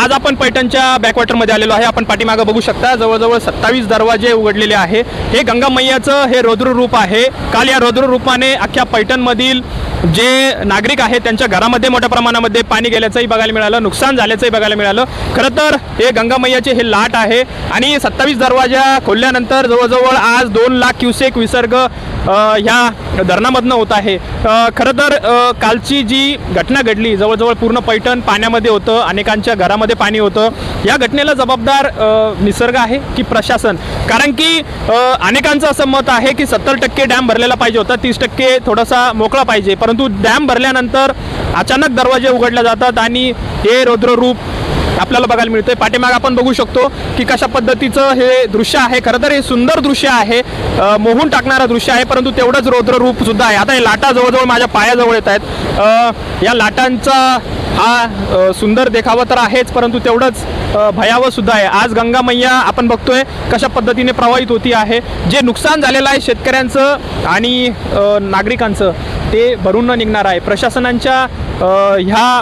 आज आपण पैठणच्या बॅकवॉटरमध्ये आलेलो आहे. आपण पाठीमागं बघू शकता जवळजवळ सत्तावीस दरवाजे उघडलेले आहे. हे गंगा मैयाचं हे रौद्र रूप आहे. काल या रौद्र रूपाने अख्ख्या पैठणमधील जे नागरिक आहेत त्यांच्या घरामध्ये मोठ्या प्रमाणामध्ये पाणी गेल्याचंही बघायला मिळालं नुकसान झाल्याचंही बघायला मिळालं. खरं तर हे गंगा मैयाचे हे लाट आहे आणि सत्तावीस दरवाजा खोलल्यानंतर जवळजवळ आज दोन लाख क्युसेक विसर्ग ह्या धरणामधनं होत आहे. खरं तर कालची जी घटना घडली जवळजवळ पूर्ण पैठण पाण्यामध्ये होतं अनेकांच्या घरामध्ये पाणी होतं या घटनेला जबाबदार निसर्ग आहे की प्रशासन? कारण की अनेकांचं असं मत आहे की सत्तर टक्के डॅम भरलेला पाहिजे होता तीस टक्के थोडासा मोकळा पाहिजे. परंतु डॅम भरल्यानंतर अचानक दरवाजे उघडले जातात आणि हे रुद्ररूप आपल्याला बघायला मिळतंय. पाठीमाग आपण बघू शकतो की कशा पद्धतीचं हे दृश्य आहे. खरं तर हे सुंदर दृश्य आहे. मोहून टाकणारं दृश्य आहे परंतु तेवढंच रौद्र रूप सुद्धा आहे. आता हे लाटा जवळजवळ माझ्या पायाजवळ येत आहेत. या लाटांचा हा सुंदर देखावा तर आहेच परंतु तेवढंच भयावह सुद्धा आहे. आज गंगा मैया आपण बघतोय कशा पद्धतीने प्रवाहित होती आहे. जे नुकसान झालेलं आहे शेतकऱ्यांचं आणि नागरिकांचं ते भरून न निघणार आहे. प्रशासनांच्या ह्या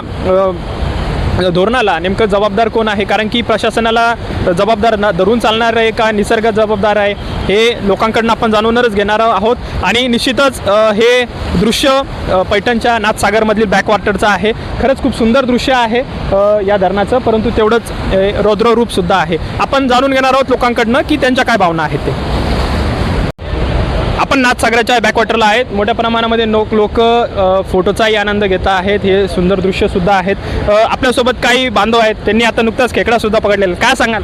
धोरणाला नेमकं जबाबदार कोण आहे? कारण की प्रशासनाला जबाबदार न धरून चालणार आहे का? निसर्ग जबाबदार आहे? हे लोकांकडनं आपण जाणूनच घेणार आहोत. आणि निश्चितच हे दृश्य पैठणच्या नाथसागरमधील बॅकवॉटरचं आहे. खरंच खूप सुंदर दृश्य आहे या धरणाचं. परंतु तेवढंच अ, रौद्र रूपसुद्धा आहे. आपण जाणून घेणार आहोत लोकांकडनं की त्यांच्या काय भावना आहेत ते. आपण नाथसागराच्या बॅकवॉटरला आहेत. मोठ्या प्रमाणामध्ये लोक लोक फोटोचाही आनंद घेत आहेत. हे सुंदर दृश्य सुद्धा आहेत. आपल्यासोबत काही बांधव आहेत. त्यांनी आता नुकताच खेकडा सुद्धा पकडलेला काय सांगाल?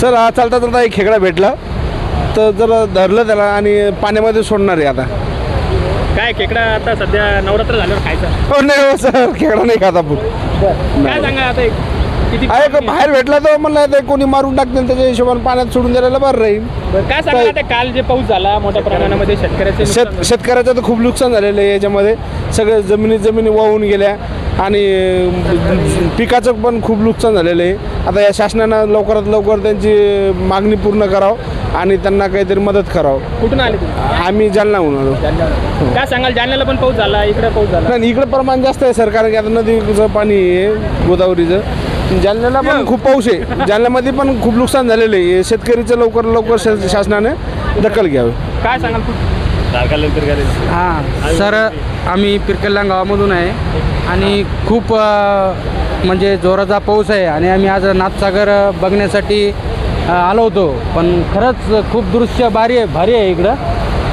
सर हा चालता चालता एक खेकडा भेटला. तर जरा धरलं त्याला आणि पाण्यामध्ये सोडणार आहे आता. काय खेकडा आता सध्या नवरात्र झाल्यावर खायचा? हो नाही हो सर खेकडा नाही खात आपण. काय सांगा आता एक? का बाहेर भेटला तर म्हणलं आता कोणी मारून टाकतील त्याच्या हिशोबाने पाण्यात सोडून द्यायला बरं राहील. बरं, काय सांगा आता काल जे पाऊस झाला मोठ्या प्रमाणामध्ये शेतकऱ्याचे नुकसान शेत शेतकऱ्याचं तर खूप नुकसान झालेलं आहे याच्यामध्ये. सगळं जमिनी जमिनी वाहून गेल्या आणि अं, पिकाचं पण खूप नुकसान झालेलं आहे. आता या शासनानं लवकरात लवकर त्यांची मागणी पूर्ण करावं आणि त्यांना काहीतरी मदत करावं. झालं. कुठून आले तुम्ही? आम्ही जालना होऊन आलो काय सांगाल जालन्याला पण पाऊस झाला इकडे पाऊस झाला. नाही इकडं प्रमाण जास्त आहे सर कारण की आता नदीचं पाणी आहे गोदावरीचं. जालन्याला पण खूप पाऊस आहे. जालन्यामध्ये पण खूप नुकसान झालेलं आहे. शेतकरीचं लवकर लवकर शा- शासनाने दखल घ्यावी. काय सांगाल कुठं हां सर आम्ही पिरकल्ला गावामधून आहे. आणि खूप अ, म्हणजे जोराचा पाऊस आहे. आणि आम्ही आज नाथसागर अ, बघण्यासाठी अ, आलो होतो. पण खरंच खूप दृश्य भारी आहे भारी आहे इकडं.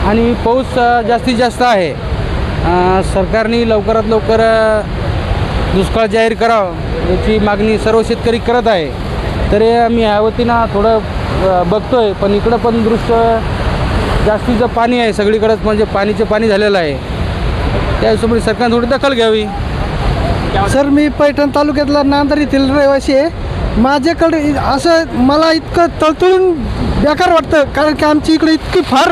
आणि पाऊस अ, जास्तीत जास्त आहे. अ, सरकारने लवकरात लवकर अ, दुष्काळ जाहीर करावं. याची मागणी सर्व शेतकरी करत आहे. तरी आम्ही ह्या वतीनं थोडं बघतो आहे पण इकडं पण दृश्य जास्तीचं पाणी आहे सगळीकडंच. म्हणजे पाणीचं पाणी झालेलं आहे. त्या हिशोबाने सरकारने थोडी दखल घ्यावी. सर मी पैठण तालुक्यातला नांदर येथील रहिवासी आहे. माझ्याकडे असं मला इतकं तळतळून बेकार वाटतं. कारण की आमची इकडे इतकी फार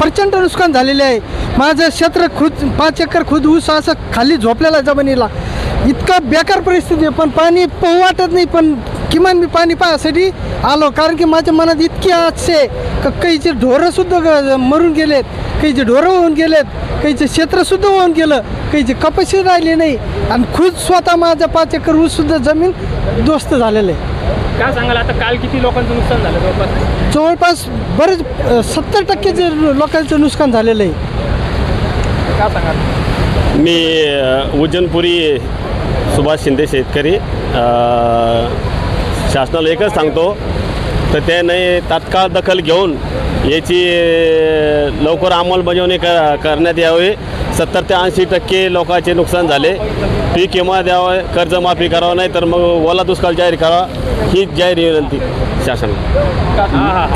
प्रचंड नुकसान झालेले आहे. माझं क्षेत्र खुद पाच एकर खुद ऊस असं खाली झोपलेला आहे जमिनीला. इतकं बेकार परिस्थिती आहे पण पाणी पाहू वाटत नाही पण किमान मी पाणी पाहायसाठी आलो कारण की माझ्या मनात इतकी आस आहे का काहीचे ढोरंसुद्धा ग- मरून गेलेत काहीचे ढोरं होऊन गेलेत काहीचे क्षेत्रसुद्धा होऊन गेलं काहीचे कपाशी राहिले नाही आणि खुद स्वतः माझा पाच एकर ऊससुद्धा जमीन दोस्त झालेलं आहे. काय सांगाल आता काल किती लोकांचं नुकसान झालं जवळपास? जवळपास बरेच सत्तर टक्केचे लोकांचं नुकसान झालेलं आहे. काय सांगाल? मी अ, उज्जैनपुरी सुभाष शिंदे शेतकरी शासनाला एकच सांगतो तर त्याने तात्काळ दखल घेऊन याची लवकर अंमलबजावणी क करण्यात यावी. सत्तर ते ऐंशी टक्के लोकांचे नुकसान झाले. पीक विमा द्यावं कर्जमाफी करावं नाही तर मग ओला दुष्काळ जाहीर करावा ही जाहीर विनंती शासनाला.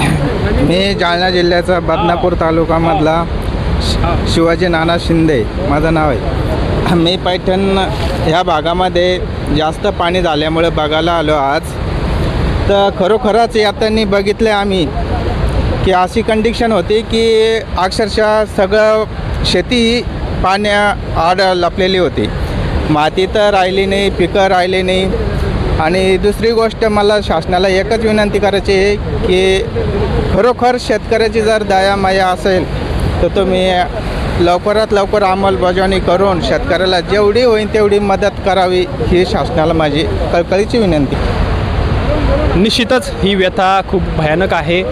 मी जालना जिल्ह्याचा बदनापूर तालुकामधला शि- शिवाजी नाना शिंदे माझं नाव आहे. मी पैठण ह्या भागामध्ये जास्त पाणी झाल्यामुळे बघायला आलो आज. तर खरोखरच यातांनी बघितलं आम्ही की अशी कंडिशन होती की अक्षरशः सगळं शेती पाण्या आड लपलेली होती. माती तर राहिली नाही पिकं राहिली नाही. आणि दुसरी गोष्ट मला शासनाला एकच विनंती करायची आहे की खरोखर शेतकऱ्याची जर दया माया असेल तर तुम्ही लवकरात लवकर अंमलबजावणी करून शेतकऱ्याला जेवढी होईल तेवढी मदत करावी ही शासनाला माझी कळकळीची विनंती. निश्चितच ही व्यथा खूप भयानक आहे.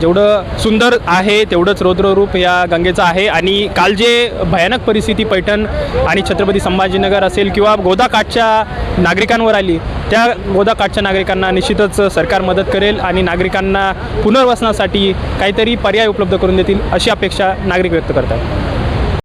जेवढं सुंदर आहे तेवढंच रौद्ररूप या गंगेचं आहे आणि काल जे भयानक परिस्थिती पैठण आणि छत्रपती संभाजीनगर असेल किंवा गोदाकाठच्या नागरिकांवर आली त्या गोदाकाठच्या नागरिकांना निश्चितच सरकार मदत करेल आणि नागरिकांना पुनर्वसनासाठी काहीतरी पर्याय उपलब्ध करून देतील अशी अपेक्षा नागरिक व्यक्त करतात.